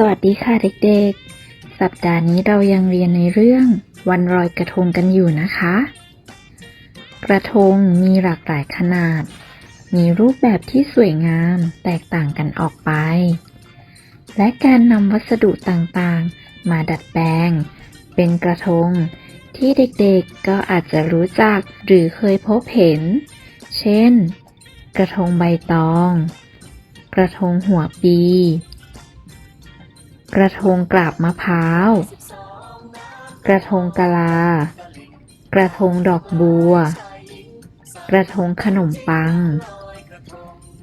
สวัสดีค่ะเด็กๆ สัปดาห์นี้เรายังเรียนในเรื่องวันลอยกระทงกันอยู่นะคะ กระทงมีหลากหลายขนาด มีรูปแบบที่สวยงามแตกต่างกันออกไป และการนำวัสดุต่างๆ มาดัดแปลง เป็นกระทงที่เด็กๆก็อาจจะรู้จักหรือเคยพบเห็น เช่น กระทงใบตอง กระทงหัวปี กระทงกราบมะพร้าว กระทงกะลา กระทงดอกบัว กระทงขนมปัง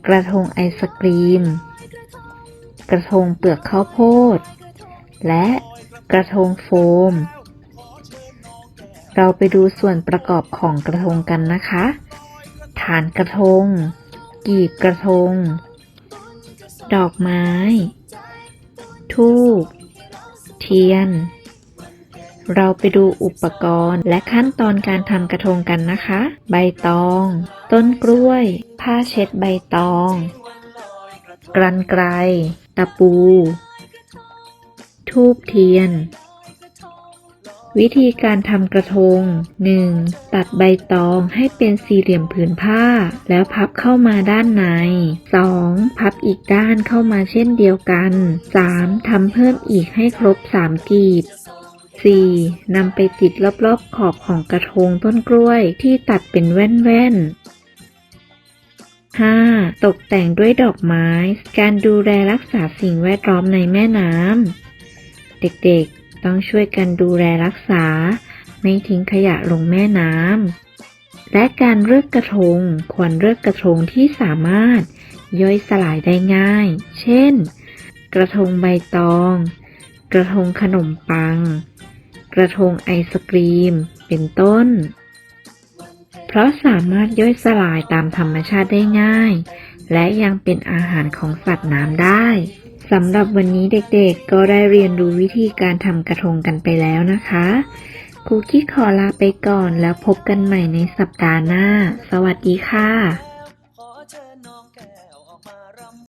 กระทงไอศกรีม กระทงเปลือกข้าวโพด และกระทงโฟม เราไปดูส่วนประกอบของกระทงกันนะคะ ฐานกระทง กีบกระทง ดอกไม้ ทูบเทียน เราไปดูอุปกรณ์และขั้นตอนการทำกระทงกันนะคะ ใบตอง ต้นกล้วย ผ้าเช็ดใบตอง กรันไกร ตะปู ทูบเทียน วิธีการทำกระทง 1. ตัดใบตองให้เป็นสี่เหลี่ยมผืนผ้า แล้วพับเข้ามาด้านใน 2. พับอีกด้านเข้ามาเช่นเดียวกัน 3. ทำเพิ่มอีกให้ครบ 3 กีบ 4. นำไปติดรอบๆขอบของกระทงต้นกล้วยที่ตัดเป็นแว่นๆ 5. ตกแต่งด้วยดอกไม้ การดูแลรักษาสิ่งแวดล้อมในแม่น้ำ เด็กๆ ต้องช่วยกันดูแลรักษา ไม่ทิ้งขยะลงแม่น้ำและการเลือกกระทงควรเลือกกระทงที่สามารถย่อยสลายได้ง่าย เช่น กระทงใบตอง กระทงขนมปัง กระทงไอศกรีม เป็นต้น ราะสามารถย่อยสลายตามธรรมชาติได้ง่าย และยังเป็นอาหารของสัตว์น้ำได้สำหรับวันนี้เด็กๆ ก็ได้เรียนรู้วิธีการทำกระทงกันไปแล้วนะคะครูกี้ขอลาไปก่อนแล้วพบกันใหม่ในสัปดาห์หน้า สวัสดีค่ะ